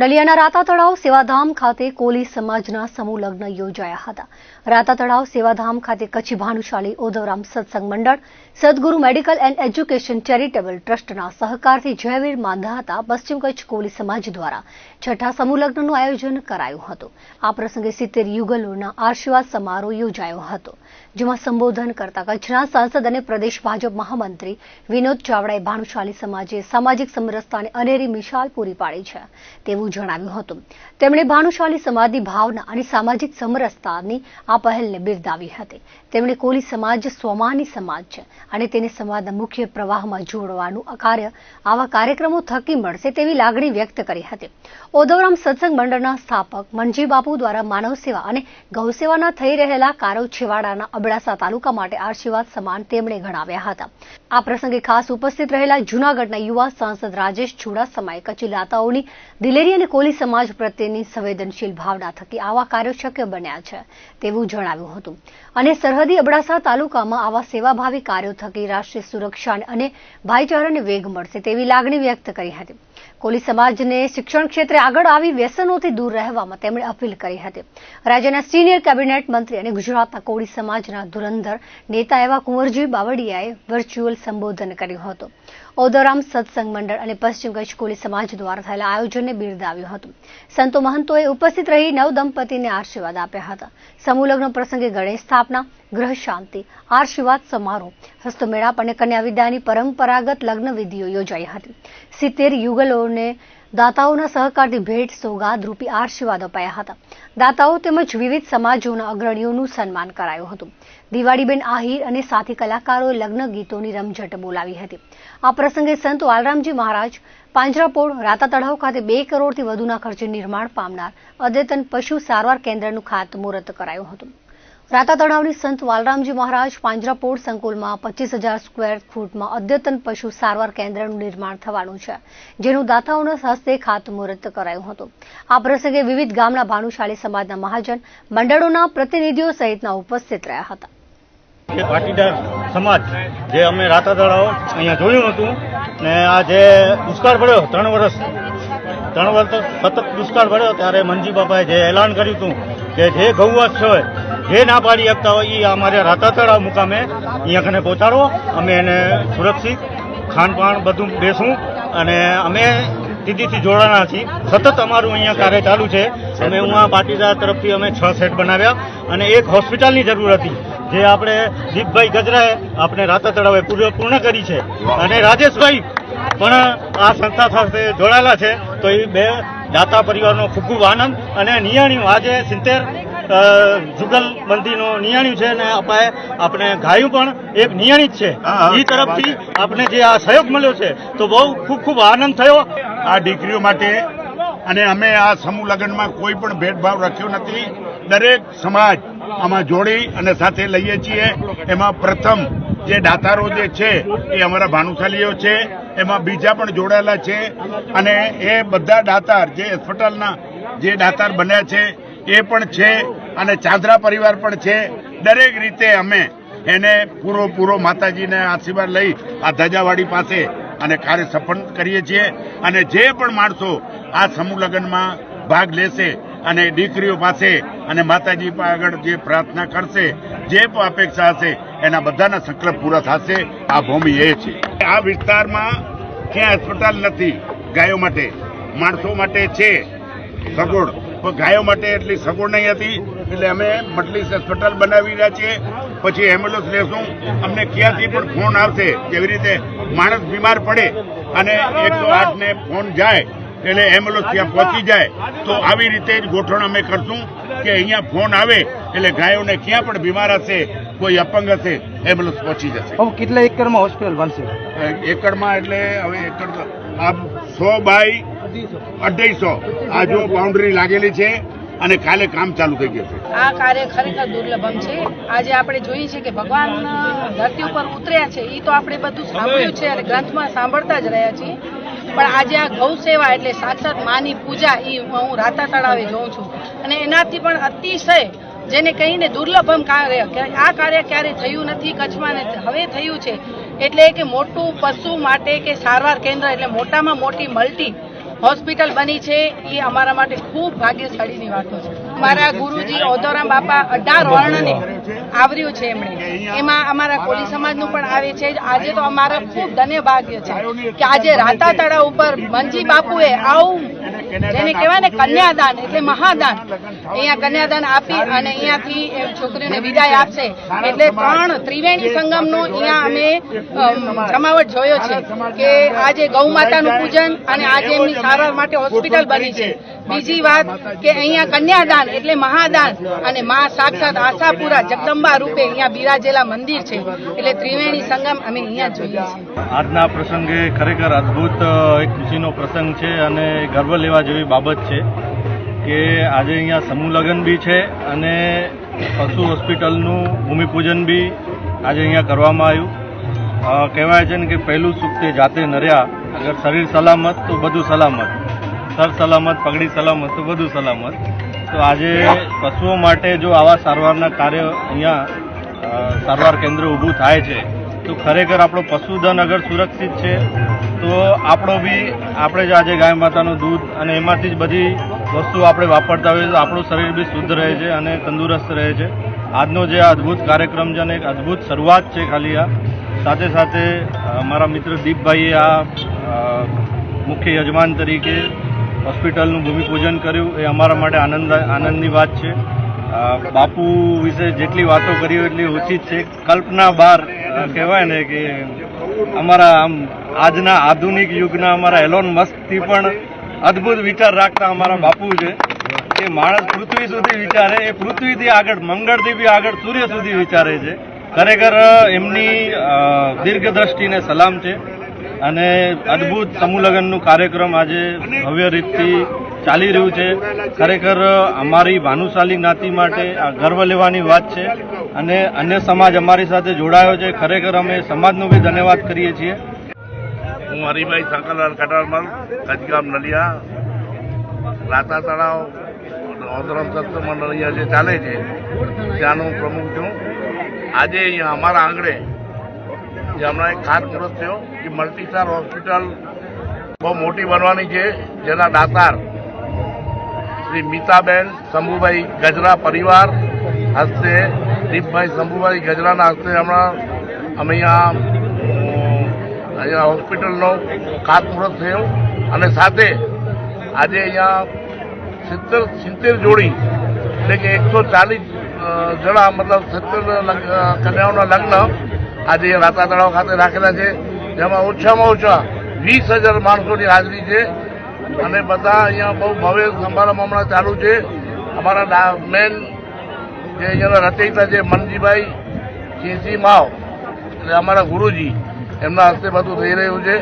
નલિયાના રાતા તળાવ સેવાધામ ખાતે કોલી સમાજના સમૂહ લગ્ન યોજાયા હતા. રાતા તળાવ સેવાધામ ખાતે કચ્છી ભાનુશાલી ઓધવરામ સત્સંગ મંડળ, સદગુરુ મેડિકલ એન્ડ એજ્યુકેશન ચેરિટેબલ ટ્રસ્ટના સહકારથી જયવીર માંધાતા પશ્ચિમ કચ્છ કોલી સમાજ દ્વારા. છઠ્ઠા સમૂહ લગ્નનું આયોજન કરાયું હતું. આ પ્રસંગે સિત્તેર યુગલોના આશીર્વાદ સમારોહ યોજાયો હતો, જેમાં સંબોધન કરતા કચ્છના સાંસદ અને પ્રદેશ ભાજપ મહામંત્રી વિનોદ ચાવડાએ ભાનુશાલી સમાજે સામાજિક સમરસતાને અનેરી મિશાલ પૂરી પાડી છે. તેવું જણાવ્યું હતું. તેમણે ભાનુશાલી સમાજની ભાવના અને સામાજિક સમરસતાની આ પહેલને બિરદાવી હતી. તેમણે કોલી સમાજ સ્વમાની સમાજ છે અને તેને સમાજના મુખ્ય પ્રવાહમાં જોડવાનું કાર્ય આવા કાર્યક્રમો થકી મળશે તેવી લાગણી વ્યક્ત કરી હતી. ઓદવરામ સત્સંગ મંડળના સ્થાપક મનજી બાપુ દ્વારા માનવ સેવા અને ગૌસેવાના થઈ રહેલા કારવ છેવાડાના અબડાસા તાલુકા માટે આશીર્વાદ સમાન તેમણે ગણાવ્યા હતા. આ પ્રસંગે ખાસ ઉપસ્થિત રહેલા જૂનાગઢના યુવા સાંસદ રાજેશ ચુડાસમાએ કચ્છી લાતાઓની દિલેરી અને કોલી સમાજ પ્રત્યેની સંવેદનશીલ ભાવના થકી આવા કાર્યો શક્ય બન્યા છે તેવું જણાવ્યું હતું. અને સરહદી અબડાસા તાલુકામાં આવા સેવાભાવી કાર્યો થકી રાષ્ટ્રીય સુરક્ષા અને ભાઈચારાને વેગ મળશે તેવી લાગણી વ્યક્ત કરી હતી. કોલી સમાજને શિક્ષણ ક્ષેત્રે આગળ આવી વ્યસનોથી દૂર રહેવામાં તેમણે અપીલ કરી હતી. રાજ્યના સિનિયર કેબિનેટ મંત્રી અને ગુજરાતના કોળી સમાજના ધુરંધર નેતા એવા કુંવરજી બાવળિયાએ વર્ચ્યુઅલ સંબોધન કર્યું હતું. ઓદરામ સત્સંગ મંડળ અને પશ્ચિમ કચ્છ કોળી સમાજ દ્વારા થયેલા આયોજનને બિરદાવ્યું હતું. સંતો મહંતોએ ઉપસ્થિત રહી નવ દંપતીને આશીર્વાદ આપ્યા હતા. સમૂહ લગ્ન પ્રસંગે ગણેશ સ્થાપના, ગ્રહ શાંતિ, આશીર્વાદ સમારોહ, હસ્તમેળાપ અને કન્યા વિદ્યાની પરંપરાગત લગ્ન વિધિઓ યોજાઈ હતી. સિત્તેર યુગલોને દાતાઓના સહકારથી ભેટ સોગાદ રૂપી આશીર્વાદ અપાયા હતા. દાતાઓ તેમજ વિવિધ સમાજોના અગ્રણીઓનું સન્માન કરાયું હતું. દિવાળીબેન આહિર અને સાથી કલાકારોએ લગ્ન ગીતોની રમઝટ બોલાવી હતી. આ પ્રસંગે સંત વાલરામજી મહારાજ પાંજરાપોળ રાતા તળાવ ખાતે બે કરોડથી વધુના ખર્ચે નિર્માણ પામનાર અદ્યતન પશુ સારવાર કેન્દ્રનું ખાતમુહૂર્ત કરાયું હતું. રાતા તળાવની સંત વાલરામજી મહારાજ પાંજરાપોળ સંકુલમાં પચીસ હજાર સ્ક્વેર ફૂટમાં અદ્યતન પશુ સારવાર કેન્દ્રનું નિર્માણ થવાનું છે, જેનું દાતાઓના હસ્તે ખાતમુહૂર્ત કરાયું હતું. આ પ્રસંગે વિવિધ ગામના ભાનુશાળી સમાજના મહાજન, મંડળોના પ્રતિનિધિઓ સહિતના ઉપસ્થિત રહ્યા હતા. પાટીદાર સમાજ, જે અમે રાતા તળાવ અહીંયા જોયું હતું, ને આ જે દુષ્કાળ પડ્યો, ત્રણ વર્ષ ત્રણ વર્ષ સતત દુષ્કાળ પડ્યો ત્યારે મંજી બાપાએ જે એલાન કર્યું હતું કે જે ગૌવંશ હોય જે ના પાડી શકતા હોય એ અમારે રાતા તળાવ મુકામે અહીંયા કને પહોંચાડો અમે એને સુરક્ષિત ખાનપાન બધું બેસું અને અમે દીદીથી જોડાણા છીએ. સતત અમારું અહીંયા કાર્ય ચાલુ છે. અમે હું આ પાટીદાર તરફથી અમે છ સેટ બનાવ્યા અને એક હોસ્પિટલની જરૂર હતી. જે આપણે દીપભાઈ ગજરાએ આપણે રાતા તળાવે પૂર્ણ કરી છે. અને રાજેશભાઈ પણ આ સંસ્થા સાથે જોડાયેલા છે તો એ બે દાતા પરિવારનો ખૂબ ખૂબ આનંદ અને નિયાણ્યું આજે સિત્તેર જુગલ બંધીનું નિયાણ્યું છે અને આપણે આપણે ગાયું પણ એક નિયાણી જ છે. એ તરફથી આપણે જે આ સહયોગ મળ્યો છે તો બહુ ખૂબ ખૂબ આનંદ થયો. આ દીકરીઓ માટે અને અમે આ સમૂહ લગ્નમાં કોઈ પણ ભેદભાવ રાખ્યો નથી. દરેક સમાજ આમાં જોડી અને સાથે લઈએ છીએ. એમાં પ્રથમ જે દાતારો જે છે, એ અમારા ભાનુશાલીઓ છે. એમાં બીજા પણ જોડાયેલા છે. અને એ બધા દાતાર જે હોસ્પિટલના જે દાતાર બન્યા છે, એ પણ છે અને ચાંદરા પરિવાર પણ છે. દરેક રીતે અમે એને પૂરો પૂરો માતાજીને આશીર્વાદ લઈ આ ધજાવાડી પાસે અને કાર્ય સફળ કરીએ છીએ. અને જે પણ માણસો આ સમૂહ લગ્નમાં ભાગ લેશે અને દીકરીઓ પાસે અને માતાજી આગળ જે પ્રાર્થના કરશે, જે અપેક્ષા હશે, એના બધાના સંકલ્પ પૂરા થશે. આ ભૂમિ એ છે. આ વિસ્તારમાં ક્યાં હોસ્પિટલ નથી. ગાયો માટે, માણસો માટે છે. સગવડ. પણ ગાયો માટે એટલી સગવડ નહીં હતી, એટલે અમે મટલીસ હોસ્પિટલ બનાવી રહ્યા છીએ. પછી એમ્બ્યુલન્સ લેશું. અમને ક્યાંથી પણ ફોન આવશે. કેવી રીતે માણસ બીમાર પડે અને એકસો આઠને ફોન જાય. એટલે એમ્બ્યુલન્સ ત્યાં પહોંચી જાય તો આવી રીતે જ ગોઠવણ અમે કરશું કે અહીંયા ફોન આવે એટલે ગાયોને ક્યાં પણ બીમાર હશે કોઈ અપંગ હશે એમ્બ્યુલન્સ પહોંચી જશે. હવે કેટલા એકરમાં હોસ્પિટલ બનશે? એકડમાં એટલે હવે એકડ આ સો બાય અઢાઈસો આ જો બાઉન્ડ્રી લાગેલી છે અને કાલે કામ ચાલુ થઈ ગયું છે. આ કાર્ય ખરેખર દુર્લભમ છે. આજે આપણે જોઈએ છે કે ભગવાન ધરતી ઉપર ઉતર્યા છે એ તો આપણે બધું સાંભળ્યું છે અને ગ્રંથમાં સાંભળતા જ રહ્યા છીએ. પણ આજે આ ગૌ સેવા એટલે સાક્ષાત માની પૂજા એ હું રાતા તળાવે જોઉં છું. અને એનાથી પણ અતિશય જેને કહીને દુર્લભમ કાર્ય આ કાર્ય ક્યારે થયું નથી, કચ્છમાં હવે થયું છે. એટલે કે મોટું પશુ માટે કે સારવાર કેન્દ્ર એટલે મોટામાં મોટી મલ્ટી હોસ્પિટલ બની છે એ અમારા માટે ખૂબ ભાગ્યશાળીની વાતો છે. મારા ગુરુજી ઓધોરામ બાપા અઢાર વર્ણને આવર્યું છે એમણે. એમાં અમારા કોલી સમાજનું પણ આવે છે. આજે તો અમારા ખૂબ ધન્ય ભાગ્ય છે કે આજે રાતા તળાવ ઉપર મંજી બાપુએ આવું જેને કહેવાય ને કન્યાદાન એટલે મહાદાન. અહીંયા કન્યાદાન આપી અને અહીંયાથી એ છોકરીઓને વિદાય આપશે. એટલે ત્રણ ત્રિવેણી સંગમનો અહીંયા અમે જમાવટ જોયો છે કે આજે ગૌ માતાનું પૂજન અને આજે એમની સારવાર માટે હોસ્પિટલ બની છે. બીજી વાત કે અહીંયા કન્યાદાન એટલે મહાદાન. અને મા સાક્ષાત આશાપુરા જગદંબા રૂપે અહીંયા બિરાજેલા મંદિર છે. એટલે ત્રિવેણી સંગમ અમે અહીંયા જોઈએ છીએ. આજના પ્રસંગે ખરેખર અદભુત એક ખુશીનો પ્રસંગ છે અને ગર્વ લેવા જેવી બાબત છે કે આજે અહીંયા સમૂહ બી છે અને પશુ હોસ્પિટલનું ભૂમિપૂજન બી આજે અહીંયા કરવામાં આવ્યું. કહેવાય છે ને કે પહેલું સુખ તે જાતે નર્યા, અગર શરીર સલામત તો બધું સલામત. સર સલામત, પગડી સલામત તો બધું સલામત. તો આજે પશુઓ માટે જો આવા સારવારના કાર્ય અહીંયા સારવાર કેન્દ્ર ઊભું થાય છે તો ખરેખર આપણો પશુધન અગર સુરક્ષિત છે તો આપણો બી આપણે જ આજે ગાય માતાનું દૂધ અને એમાંથી જ બધી વસ્તુ આપણે વાપરતા હોઈએ તો આપણું શરીર બી શુદ્ધ રહે છે અને તંદુરસ્ત રહે છે. આજનો જે અદ્ભુત કાર્યક્રમ છે અને એક અદ્ભુત શરૂઆત છે ખાલી આ. સાથે સાથે મારા મિત્ર દીપભાઈએ આ મુખ્ય યજમાન તરીકે હોસ્પિટલનું ભૂમિપૂજન કર્યું. એ અમારા માટે આનંદ આનંદની વાત છે. બાપુ વિશે જેટલી વાતો કરી એટલી ઓછી જ છે. કલ્પના બહાર અ, કહેવાય ને કે અમારા આમ આજના આધુનિક યુગના અમારા એલોન મસ્કથી પણ અદ્ભુત વિચાર રાખતા અમારા બાપુ છે. કે માણસ પૃથ્વી સુધી વિચારે, એ પૃથ્વીથી આગળ, મંગળથી બી આગળ સૂર્ય સુધી વિચારે છે. ખરેખર એમની દીર્ઘદ્રષ્ટિને સલામ છે. અને અદ્ભુત સમૂહલગ્નનું કાર્યક્રમ આજે ભવ્ય રીતથી ચાલી રહ્યું છે. ખરેખર, અમારી ભાનુશાલી જ્ઞાતિ માટે આ ગર્વ લેવાની વાત છે અને અન્ય સમાજ અમારી સાથે જોડાયો છે. ખરેખર, અમે સમાજનો બી ધન્યવાદ કરીએ છીએ. હું હરિભાઈ શંકરલાલ કટારમલ કચગામ નલિયા રાતા તળાવ ઓધરમ સત્સંગ મંડળ અહીંયા જે ચાલે છે, ત્યાંનો પ્રમુખ છું. આજે અહીંયા અમારા આંગણે જે હમણાં એક ખાતમુહૂર્ત થયો એ મલ્ટીસ્ટાર હોસ્પિટલ બહુ મોટી બનવાની છે, જેના દાતાર શ્રી મીતાબેન શંભુભાઈ ગજરા પરિવાર હસ્તે, દીપભાઈ શંભુભાઈ ગજરાના હસ્તે હમણાં અમે અહીંયા અહીંયા હોસ્પિટલનો ખાતમુહૂર્ત થયો. અને સાથે આજે અહીંયા સિત્તેર સિત્તેર જોડી, એટલે કે એકસો ચાલીસ જણા મતલબ સિત્તેર કન્યાઓના લગ્ન આજે રાતા તળાવ ખાતે રાખેલા છે. જેમાં ઓછામાં ઓછા વીસ હજાર માણસોની હાજરી છે. અને બધા અહીંયા બહુ ભવ્ય સમારંભ હમણાં ચાલુ છે. અમારા મેન જે અહીંયાના રચયિતા છે, મનજીભાઈ સિંહજી માવ એટલે અમારા ગુરુજી, એમના હસ્તે બધું થઈ રહ્યું છે.